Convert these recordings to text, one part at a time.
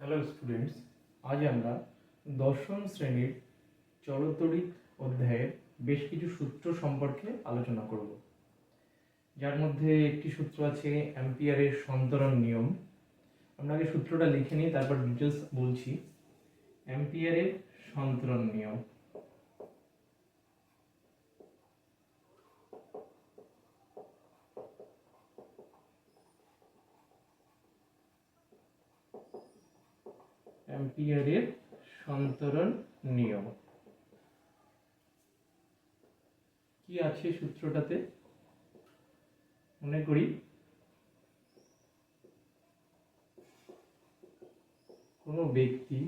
Hello students আজ আমরা দশম শ্রেণির চলতরিৎ অধ্যায়ের বেশ কিছু সূত্র সম্পর্কে আলোচনা করব। যার মধ্যে একটি সূত্র আছে অ্যাম্পিয়ারের সন্তরণ নিয়ম। আমরা আগে সূত্রটা লিখে নিই, তারপর ডিটেলস বলছি। অ্যাম্পিয়ারের সন্তরণ নিয়ম। অ্যাম্পিয়ারের সন্তরণ নিয়ম। কি আছে সূত্রটাতে? মনে করি। কোনো ব্যক্তি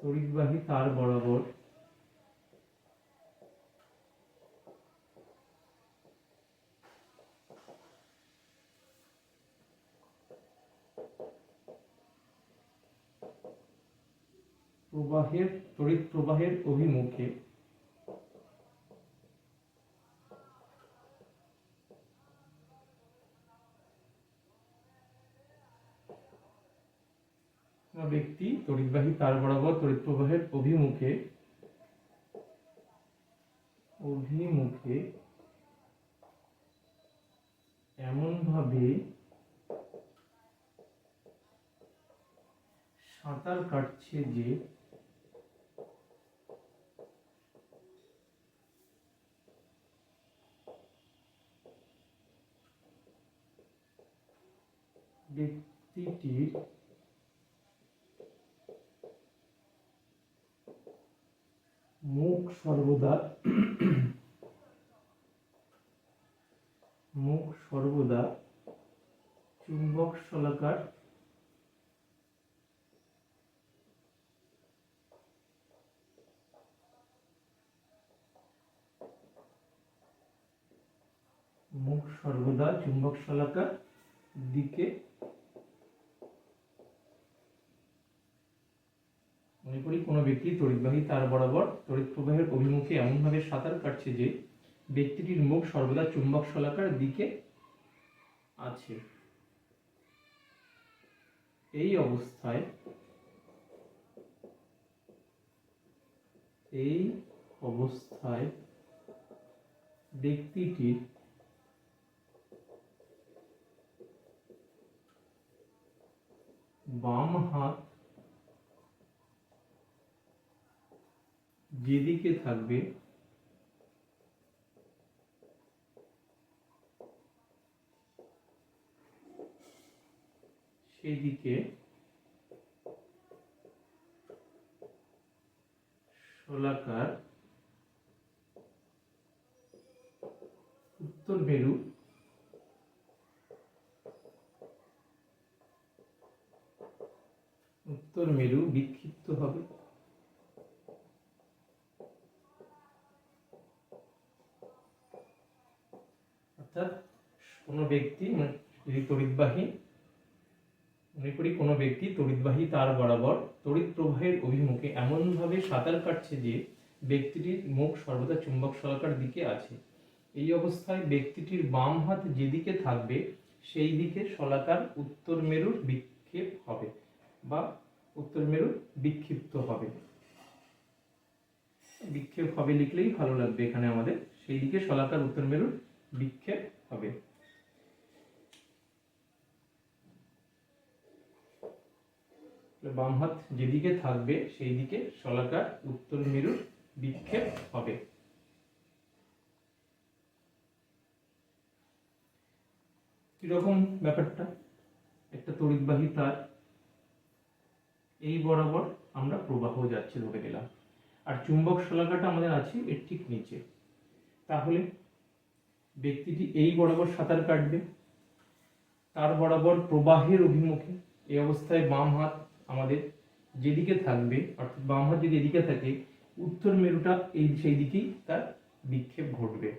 তড়িৎবাহী তার বরাবর প্রবাহের তড়িৎ প্রবাহের অভিমুখে। ব্যক্তি তড়িৎবাহী তার বরাবর তড়িৎ প্রবাহের অভিমুখে অভিমুখে এমন ভাবে সাঁতার কাটছে যে ব্যক্তিটির মুখ সর্বদা মুখ সর্বদা চুম্বক শলাকার মুখ সর্বদা চুম্বক শলাকার দিকে মনে করি কোনো ব্যক্তি তড়িৎবাহী তার বরাবর তড়িৎ প্রবাহের অভিমুখে এমনভাবে সাঁতার কাটছে যে ব্যক্তিটির মুখ সর্বদা চুম্বক শলাকার দিকে আছে। এই অবস্থায় এই অবস্থায় ব্যক্তিটির বাম হাত যেদিকে থাকবে সেদিকে শোলাকার উত্তর মেরু উত্তর মেরু বিক্ষিপ্ত হবে অর্থাৎ কোনো ব্যক্তি মানে যদি তড়িৎবাহী মনে করি কোনো ব্যক্তি তড়িৎবাহী তার বরাবর তড়িৎ প্রবাহের অভিমুখে এমনভাবে সাঁতার কাটছে যে ব্যক্তিটির মুখ সর্বদা চুম্বক শলাকার দিকে আছে। এই অবস্থায় ব্যক্তিটির বাম হাত যেদিকে থাকবে, সেই দিকে শলাকার উত্তর মেরুর বিক্ষেপ হবে বা উত্তর মেরুর বিক্ষিপ্ত হবে। বিক্ষেপ হবে লিখলেই ভালো লাগবে এখানে আমাদের। সেই দিকে শলাকার উত্তর মেরুর বিক্ষেপ হবে। বাম হাত যেদিকে থাকবে সেই দিকে শলাকার উত্তর মেরুর বিক্ষেপ হবে। কীরকম ব্যাপারটা? একটা তড়িৎবাহী তার। এই বরাবর আমরা প্রবাহ যাচ্ছে ধরে গেলাম আর চুম্বক শলাকাটা আমাদের আছে এর ঠিক নিচে। তাহলে ব্যক্তিটি এই বরাবর সাঁতার কাটবে। তার বরাবর প্রবাহের অভিমুখে এই অবস্থায় বাম হাত আমাদের যেদিকে থাকবে, অর্থাৎ বাম হাত যদি এদিকে থাকে, উত্তর মেরুটা এই, সেই দিকেই তার বিক্ষেপ ঘটবে।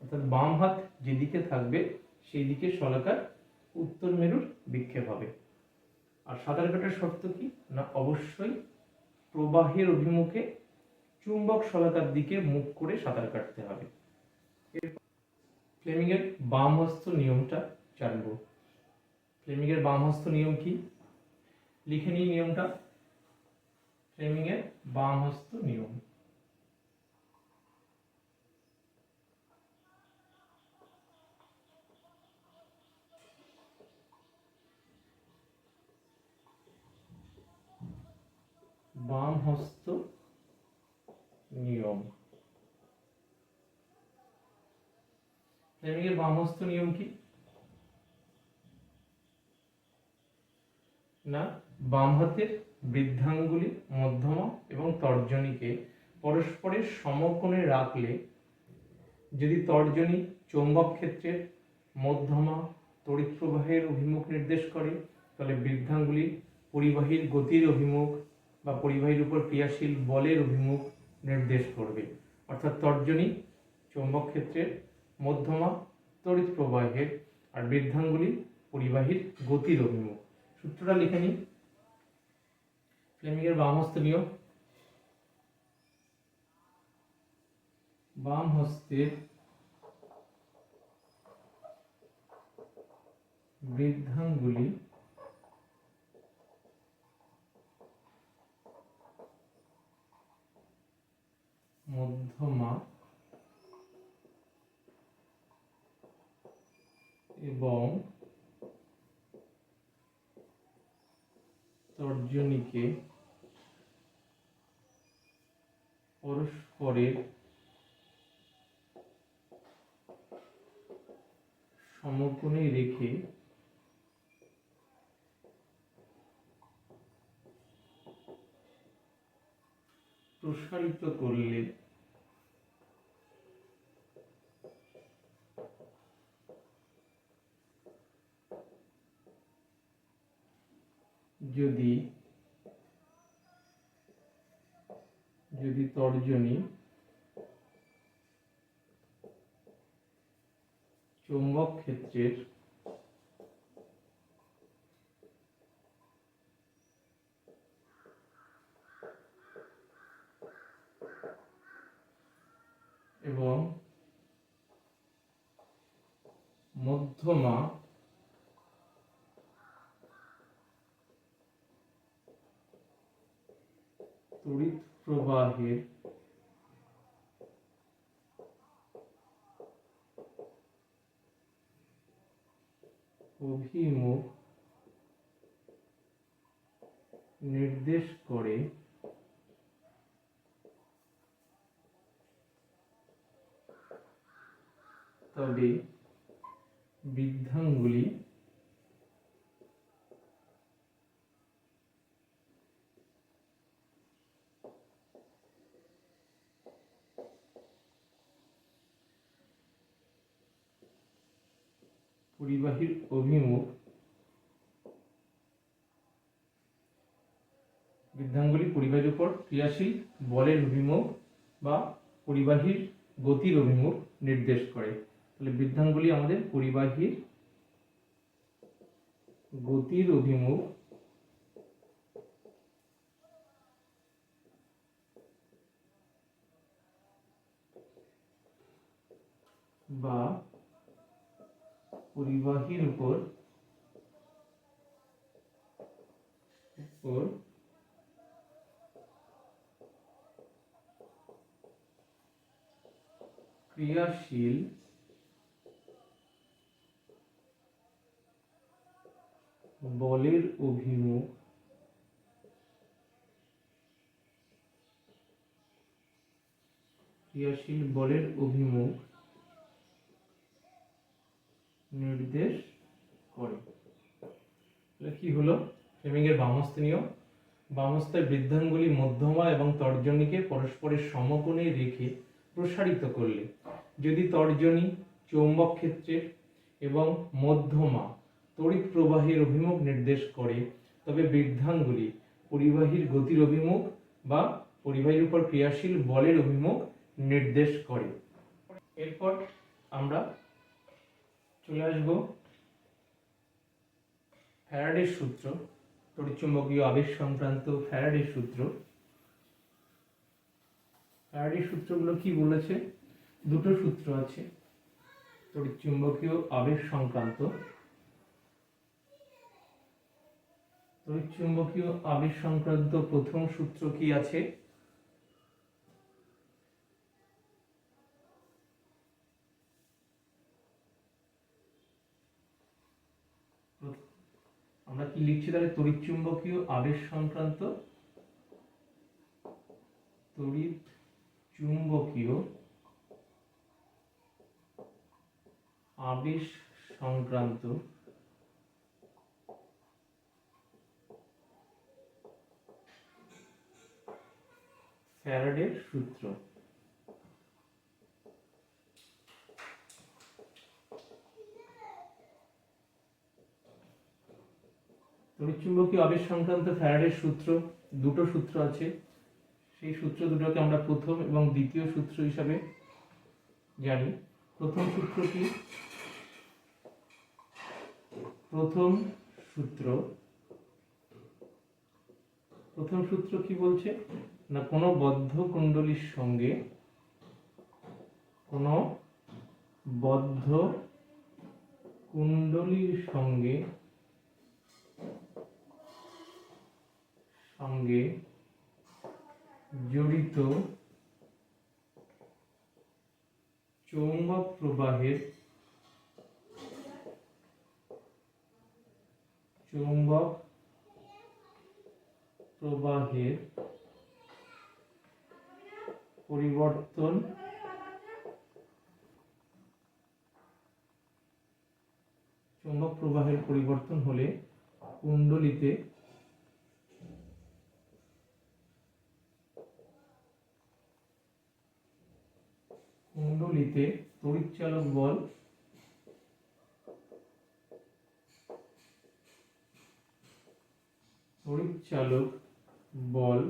অর্থাৎ বাম হাত যেদিকে থাকবে সেই দিকে শলাকার উত্তর মেরুর বিক্ষেপ হবে। আর সাঁতার কাটার শর্ত কি? না, অবশ্যই প্রবাহের অভিমুখে চুম্বক শলাকার দিকে মুখ করে সাঁতার কাটতে হবে। ফ্লেমিং এর বাম হস্ত নিয়মটা জানব। ফ্লেমিং এর বাম হস্ত নিয়ম কি? লিখে নিই নিয়মটা। ফ্লেমিং এর বাম হস্ত নিয়ম। বাম হস্ত নিয়ম। ফ্লেমিং এর বাম হস্ত নিয়ম কি? না? বাম হাতের বৃদ্ধাঙ্গুলি, মধ্যমা এবং তর্জনীকে পরস্পরের সমকোণে রাখলে যদি তর্জনী চৌম্বক ক্ষেত্রের মধ্যমা তড়িৎ প্রবাহের অভিমুখ নির্দেশ করে, তাহলে বৃদ্ধাঙ্গুলি পরিবাহীর গতির অভিমুখ বা পরিবাহীর উপর ক্রিয়াশীল বলের অভিমুখ নির্দেশ করবে। অর্থাৎ তর্জনী চৌম্বক ক্ষেত্রের মধ্যমা তড়িৎ প্রবাহের আর বৃদ্ধাঙ্গুলি পরিবাহীর গতির অভিমুখ। সূত্রটা লিখে নিই। ফ্লেমিংয়ের বাম হস্ত নিয়ম বাম হস্তের বৃদ্ধাঙ্গুলি মধ্যমা এবং তর্জনীকে পরস্পরের সমকোণে রেখে প্রসারিত করলে যদি যদি তর্জনী চৌম্বক ক্ষেত্রের এবং মধ্যমা তড়িৎ প্রবাহের অভিমুখ নির্দেশ করে তবে বৃদ্ধাঙ্গুলি পরিবাহীর অভিমুখ বৃদ্ধাঙ্গুলি পরিবাহীর উপর ক্রিয়াশীল বলের অভিমুখ বা পরিবাহীর গতির অভিমুখ নির্দেশ করে। তাহলে বৃদ্ধাঙ্গুলি আমাদের পরিবাহীর গতির অভিমুখ বা পরিবাহীর উপর উপর ক্রিয়াশীল বলের অভিমুখ ক্রিয়াশীল বলের অভিমুখ নির্দেশ করে। তাহলে কি হলো? ফ্লেমিং এর বামস্ত নিয়ম বামস্তায় বৃদ্ধাঙ্গুলি মধ্যমা এবং তর্জনীকে পরস্পরের সমকোণে রেখে প্রসারিত করলে। যদি তর্জনী চৌম্বক ক্ষেত্রের এবং মধ্যমা তড়িৎ প্রবাহের অভিমুখ নির্দেশ করে, তবে বৃদ্ধাঙ্গুলি পরিবাহীর গতির অভিমুখ বা পরিবাহীর উপর ক্রিয়াশীল বলের অভিমুখ নির্দেশ করে। এরপর আমরা চলে আসব। ফ্যারাডের সূত্র, তড়িৎচুম্বকীয় আবেশ সংক্রান্ত ফ্যারাডের সূত্র। ফ্যারাডের সূত্রগুলো কি বলেছে? দুটো সূত্র আছে তড়িৎ চুম্বকীয় আবেশ সংক্রান্ত। তড়িৎ চুম্বকীয় আবেশ সংক্রান্ত প্রথম সূত্র কি আছে? আমরা কি লিখছি তাহলে? তড়িৎ চুম্বকীয় আবেশ সংক্রান্ত তড়িৎ চুম্বকীয় আবেশ সংক্রান্ত ফ্যারাডের সূত্র। তড়িৎচুম্বকীয় আবেশ সংক্রান্ত ফ্যারাডের সূত্র, দুটো সূত্র আছে। সেই সূত্র দুটোকে আমরা প্রথম এবং দ্বিতীয় সূত্র হিসাবে জানি। প্রথম সূত্র কি? প্রথম সূত্র। প্রথম সূত্র কি বলছে? না, কোনো বদ্ধ কুণ্ডলীর সঙ্গে কোনো বদ্ধ কুণ্ডলীর সঙ্গে সঙ্গে জড়িত চৌম্বক প্রবাহের চৌম্বক প্রবাহের পরিবর্তন চৌম্বক প্রবাহের পরিবর্তন হলে কুণ্ডলিতে কুণ্ডলিতে তড়িৎচালক বল তড়িৎচালক বল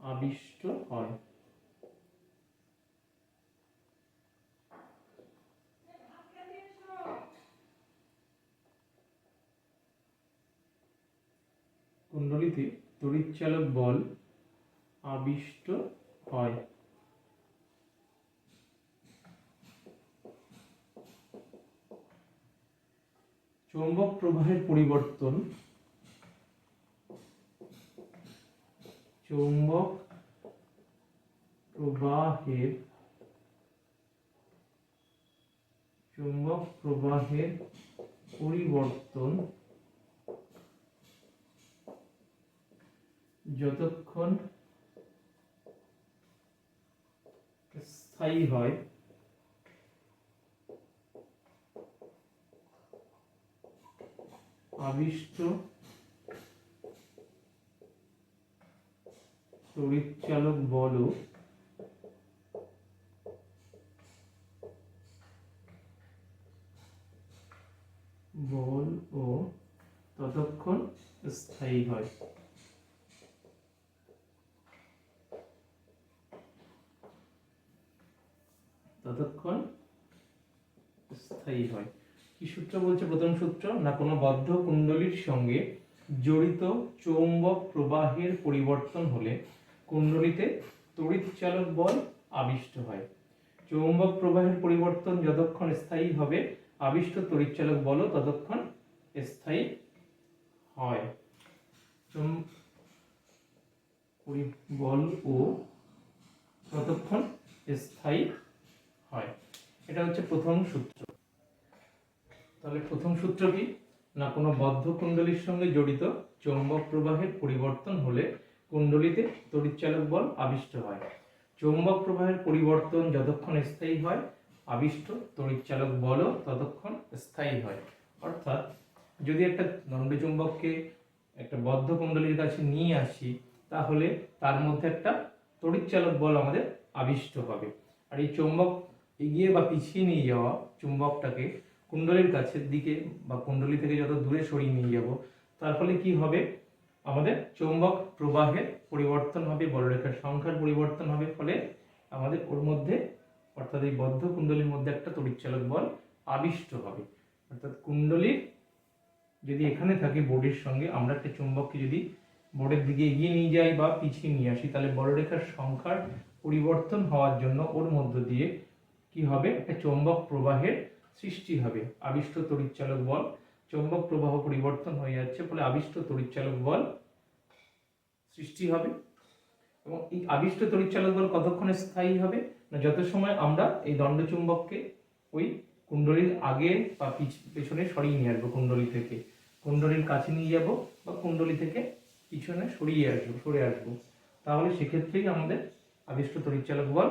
আবিষ্ট হয়। কুণ্ডলিতে তড়িৎচালক বল আবিষ্ট হয়। চৌম্বক প্রবাহের পরিবর্তন চৌম্বক প্রবাহের চৌম্বক প্রবাহের পরিবর্তন যতক্ষণ স্থায়ী হয় আবিষ্ট তড়িৎচালক বলও বল ও ততক্ষণ স্থায়ী হয়। ততক্ষণ স্থায়ী হয়। কি সূত্র বলছে প্রথম সূত্র? না, কোনো বদ্ধ কুণ্ডলীর সঙ্গে জড়িত চৌম্বক প্রবাহের পরিবর্তন হলে কুণ্ডলীতে তড়িৎচালক বল আবিষ্ট হয়। চৌম্বক প্রবাহের পরিবর্তন যতক্ষণ স্থায়ী হবে, আবিষ্ট তড়িৎচালক বলও ততক্ষণ স্থায়ী হয়। বল ও ততক্ষণ স্থায়ী হয়। এটা হচ্ছে প্রথম সূত্র। তাহলে প্রথম সূত্র কি? না কোনো বদ্ধ কুণ্ডলীর সঙ্গে জড়িত চৌম্বক প্রবাহের পরিবর্তন হলে কুণ্ডলীতে তড়িৎচালক বল আবিষ্ট হয়। চৌম্বক প্রবাহের পরিবর্তন যতক্ষণ স্থায়ী হয়, আবিষ্ট তড়িৎচালক বলও ততক্ষণ স্থায়ী হয়। অর্থাৎ যদি একটা দণ্ডচুম্বককে একটা বদ্ধ কুণ্ডলীর কাছে নিয়ে আসি, তাহলে তার মধ্যে একটা তড়িৎচালক বল আমাদের আবিষ্ট হবে। আর এই চৌম্বক এগিয়ে বা পিছিয়ে নিয়ে যাওয়া চুম্বকটাকে কুণ্ডলীর কাছের দিকে বা কুণ্ডলী থেকে যত দূরে সরিয়ে নিয়ে যাব, তার ফলে কি হবে? আমাদের চৌম্বক প্রবাহের পরিবর্তন হবে, বলরেখার সংখ্যার পরিবর্তন হবে, ফলে আমাদের ওর মধ্যে, অর্থাৎ এই বদ্ধ কুণ্ডলীর মধ্যে একটা তড়িৎচালক বল আবিষ্ট হবে। অর্থাৎ কুণ্ডলীর যদি এখানে থাকে বোর্ডের সঙ্গে, আমরা একটা চুম্বককে যদি বোর্ডের দিকে এগিয়ে নিয়ে যাই বা পিছিয়ে নিয়ে আসি, তাহলে বলরেখার সংখ্যার পরিবর্তন হওয়ার জন্য ওর মধ্য দিয়ে কি হবে? একটা চৌম্বক প্রবাহের সৃষ্টি হবে। আবিষ্ট তড়িৎচালক বল চৌম্বক প্রবাহ পরিবর্তন হয়ে যাচ্ছে ফলে আবিষ্ট তড়িৎচালক বল সৃষ্টি হবে। এবং এই আবিষ্ট তড়িৎচালক বল কতক্ষণে স্থায়ী হবে? না, যত সময় আমরা এই দণ্ডচুম্বককে ওই কুণ্ডলীর আগে বা পিছ- পেছনে সরিয়ে নিয়ে আসব, কুণ্ডলী থেকে। কুণ্ডলীর কাছে নিয়ে যাব বা কুণ্ডলী থেকে পিছনে সরিয়ে আসব, সরে আসব। তাহলে সেক্ষেত্রেই আমাদের আবিষ্ট তড়িৎচালক বল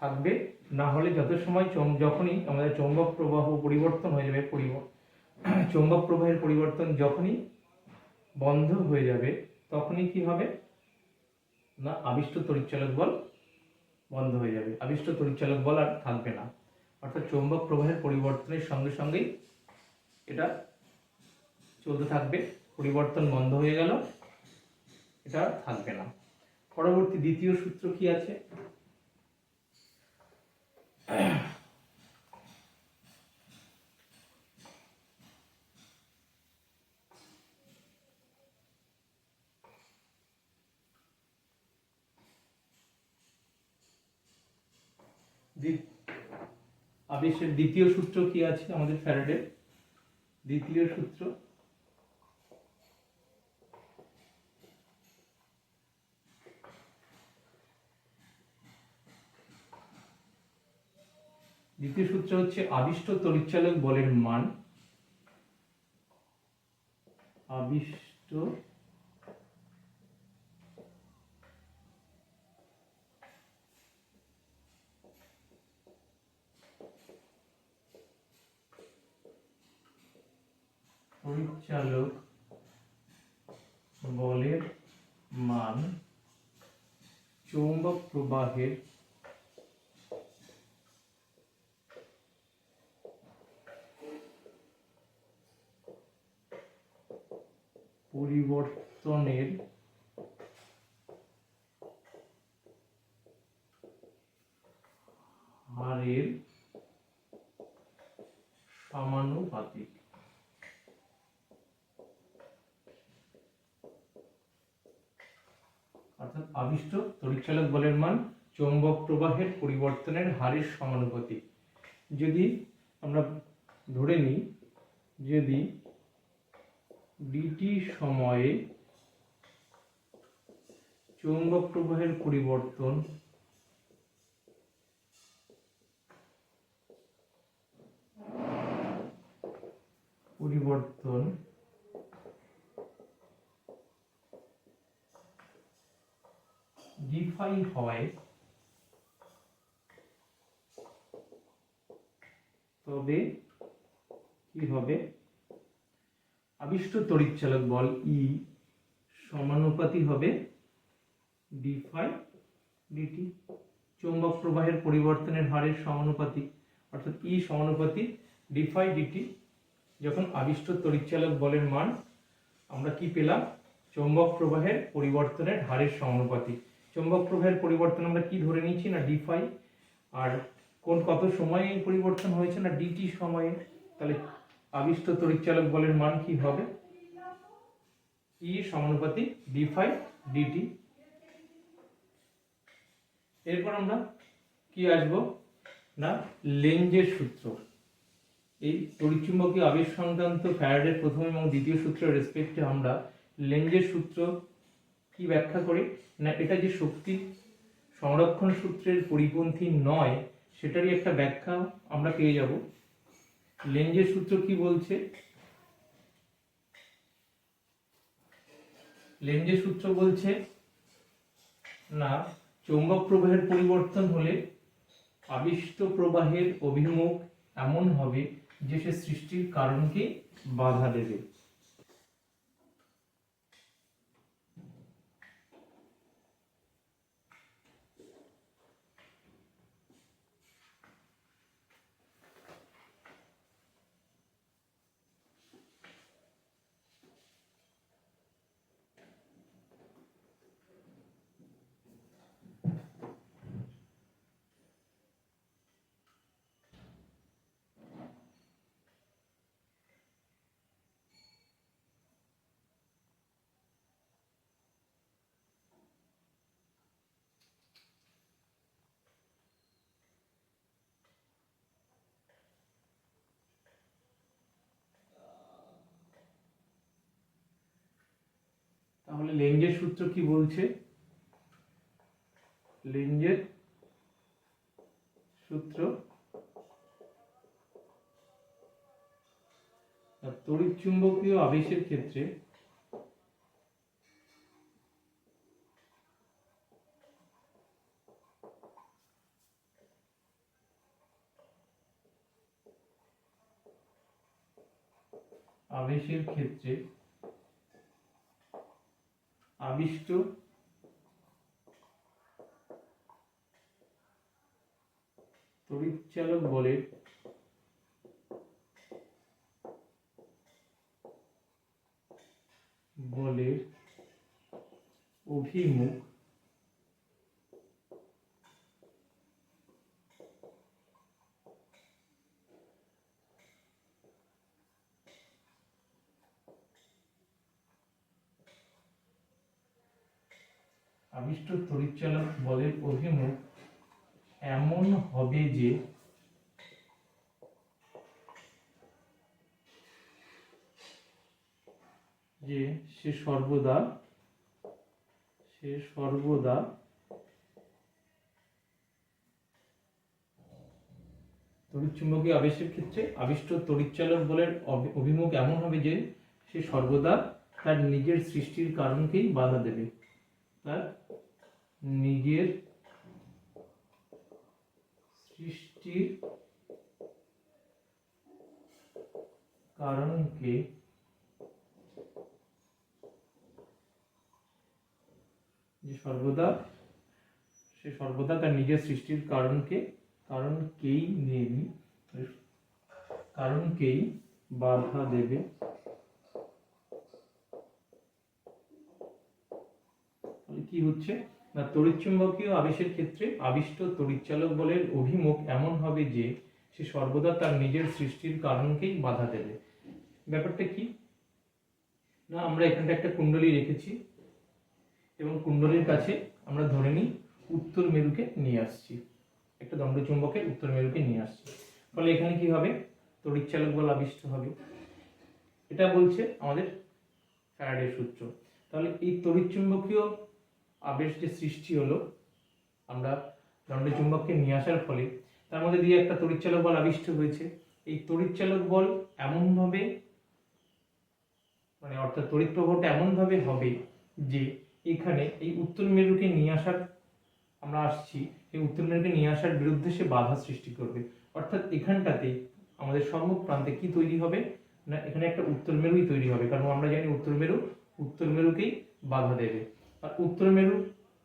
থাকবে। না হলে যত সময় চম যখনই আমাদের চৌম্বক প্রবাহ পরিবর্তন হয়ে যাবে চৌম্বক প্রবাহের পরিবর্তন যখনই বন্ধ হয়ে যাবে, তখনই কি হবে? না, আবিষ্ট তড়িৎচালক বল বন্ধ হয়ে যাবে। আবিষ্ট তড়িৎচালক বল আর থাকবে না। অর্থাৎ চৌম্বক প্রবাহের পরিবর্তনের সঙ্গে সঙ্গেই এটা চলতে থাকবে, পরিবর্তন বন্ধ হয়ে গেল, এটা থাকবে না। পরবর্তী দ্বিতীয় সূত্র কি আছে? আবেশের দ্বিতীয় সূত্র কি আছে আমাদের ফ্যারাডের দ্বিতীয় সূত্র? দ্বিতীয় সূত্র হচ্ছে আবিষ্ট তড়িৎচালক বলের মান। আবিষ্ট পরিচালক বলের মান চৌম্বক প্রবাহের পরিবর্তনের হারের সমানুপাতিক। অর্থাৎ আবিষ্ট তড়িৎচালক বলের মান চৌম্বক প্রবাহের পরিবর্তনের হারের সমানুপাতিক। যদি আমরা ধরে নিই, যদি ডিটি সময়ে চৌম্বক প্রবাহের পরিবর্তন পরিবর্তন ডিফাই হয় তবে কি হবে? আবিষ্ট তড়িৎচালক বল ই সমানুপাতি হবে ডি ফাই ডিটি চৌম্বক প্রবাহের পরিবর্তনের হারের সমানুপাতিক অর্থাৎ ই সমানুপাতি ডি ফাই ডিটি যখন আবিষ্ট তড়িৎচালক বলের মান আমরা কি পেলাম? চৌম্বক প্রবাহের পরিবর্তনের হারের সমানুপাতিক চৌম্বক প্রবাহের পরিবর্তন আমরা কি ধরে নিয়েছি না ডি ফাই আর কোন কত সময়ে পরিবর্তন হয়েছে না ডিটি সময়ে? তাহলে আবিষ্ট তড়িৎচালক বলের মান কি হবে? ই সমানুপাতিক ডি ফাই ডিটি এরপর আমরা কি আসব? না লেঞ্জের সূত্র। এই তড়িৎচুম্বকীয় আবেশ সংক্রান্ত ফ্যারাডের প্রথম এবং দ্বিতীয় সূত্রের রেসপেক্টে আমরা লেঞ্জের সূত্র কি ব্যাখ্যা করে? না, এটা যে শক্তি সংরক্ষণ সূত্রের পরিপন্থী নয়, সেটারই একটা ব্যাখ্যা আমরা পেয়ে যাব। লেঞ্জের সূত্র কি বলছে? লেঞ্জের সূত্র বলছে, না, চৌম্বক প্রবাহের পরিবর্তন হলে আবিষ্ট প্রবাহের অভিমুখ এমন হবে যে সে সৃষ্টির কারণকে বাধা দেবে। তাহলে লেঞ্জের সূত্র কি বলছে? লেঞ্জের সূত্র তড়িৎ চুম্বকীয় আবেশের ক্ষেত্রে আবেশের ক্ষেত্রে আবিষ্ট। তড়িৎচালক বলের বলের অভিমুখ আবিষ্ট তড়িৎচালক বলের অভিমুখ এমন হবে যে যে সে সর্বদা সে সর্বদা তড়িৎচুম্বকীয় আবেশের ক্ষেত্রে আবিষ্ট তড়িৎচালক বলের অভিমুখ এমন হবে যে সে সর্বদা তার নিজের সৃষ্টির কারণকেই বাধা দেবে। তার নিজের সৃষ্টির কারণকে যে সর্বদা, সে সর্বদা তার নিজের সৃষ্টির কারণকে, কারণকেই নিয়ে নি কারণকেই বাধা দেবে। কি হচ্ছে? না, তড়িৎচুম্বকীয় আবেশের ক্ষেত্রে আবিষ্ট তড়িৎচালক বলের অভিমুখ এমন হবে যে, সে সর্বদা তার নিজের সৃষ্টির কারণকেই বাধা দেবে। ব্যাপারটা কি? না, আমরা এখানটা একটা কুণ্ডলী রেখেছি এবং কুণ্ডলীর কাছে আমরা ধরে নিই উত্তর মেরুকে নিয়ে আসছি। একটা দণ্ডচুম্বকের উত্তর মেরুকে নিয়ে আসছি। ফলে এখানে কি হবে? তড়িৎচালক বল আবিষ্ট হবে। এটা বলছে আমাদের ফ্যারাডের সূত্র। তাহলে এই তড়িৎচুম্বকীয় আবেশ যে সৃষ্টি হলো। আমরা দণ্ডচুম্বককে নিয়ে আসার ফলে তার মধ্যে দিয়ে একটা তড়িৎচালক বল আবিষ্ট হয়েছে। এই তড়িৎচালক বল এমনভাবে মানে অর্থাৎ তড়িৎ প্রবাহটা এমনভাবে হবে যে এখানে এই উত্তর মেরুকে নিয়ে আসার আমরা আসছি, এই উত্তর মেরুকে নিয়ে আসার বিরুদ্ধে সে বাধা সৃষ্টি করবে। অর্থাৎ এখানটাতে আমাদের সম্মুখ প্রান্তে কি তৈরি হবে? না, এখানে একটা উত্তর মেরুই তৈরি হবে, কারণ আমরা জানি উত্তর মেরু উত্তর মেরুকেই বাধা দেবে। আর উত্তর মেরু,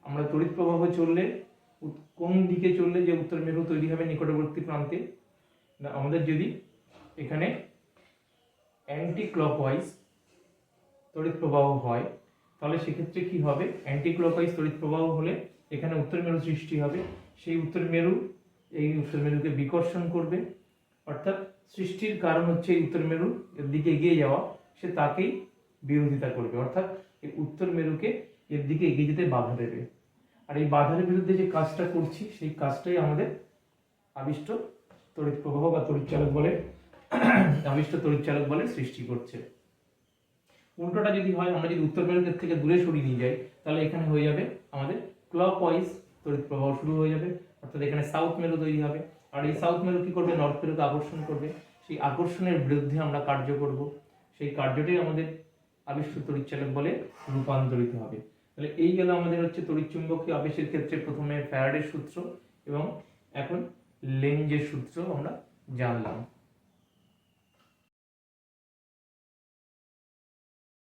আমরা তড়িৎ প্রবাহ চললে কোন দিকে চললে যে উত্তর মেরু তৈরি হবে নিকটবর্তী প্রান্তে? না, আমাদের যদি এখানে অ্যান্টি ক্লকওয়াইজ তড়িৎ প্রবাহ হয়, তাহলে সেক্ষেত্রে কি হবে? অ্যান্টি ক্লকওয়াইজ তড়িৎ প্রবাহ হলে এখানে উত্তর মেরু সৃষ্টি হবে। সেই উত্তর মেরু, এই উত্তর মেরুকে বিকর্ষণ করবে। অর্থাৎ সৃষ্টির কারণ হচ্ছে এই উত্তর মেরু এর দিকে এগিয়ে যাওয়া, সে তাকেই বিরোধিতা করবে। অর্থাৎ এই উত্তর মেরুকে এর দিকে এগিয়ে যেতে বাধা দেবে। আর এই বাধার বিরুদ্ধে যে কাজটা করছি, সেই কাজটাই আমাদের আবিষ্ট তড়িৎ প্রবাহ বা তড়িৎচালক বলে, আবিষ্ট তড়িৎচালক বলে সৃষ্টি করছে। উল্টোটা যদি হয়, আমরা যদি উত্তর মেরুদের থেকে দূরে সরিয়ে নিয়ে যাই, তাহলে এখানে হয়ে যাবে আমাদের ক্লক ওয়াইজ তড়িৎ প্রবাহ শুরু হয়ে যাবে, অর্থাৎ এখানে সাউথ মেরু তৈরি হবে। আর এই সাউথ মেরু কি করবে? নর্থ মেরুকে আকর্ষণ করবে। সেই আকর্ষণের বিরুদ্ধে আমরা কার্য করব। সেই কার্যটাই আমাদের আবিষ্ট তড়িৎচালক বলে রূপান্তরিত হবে। তাহলে এই গেল আমাদের হচ্ছে তড়িৎচুম্বকীয় আবেশের ক্ষেত্রে প্রথমে ফ্যারাডের সূত্র এবং এখন লেঞ্জের সূত্র আমরা জানলাম।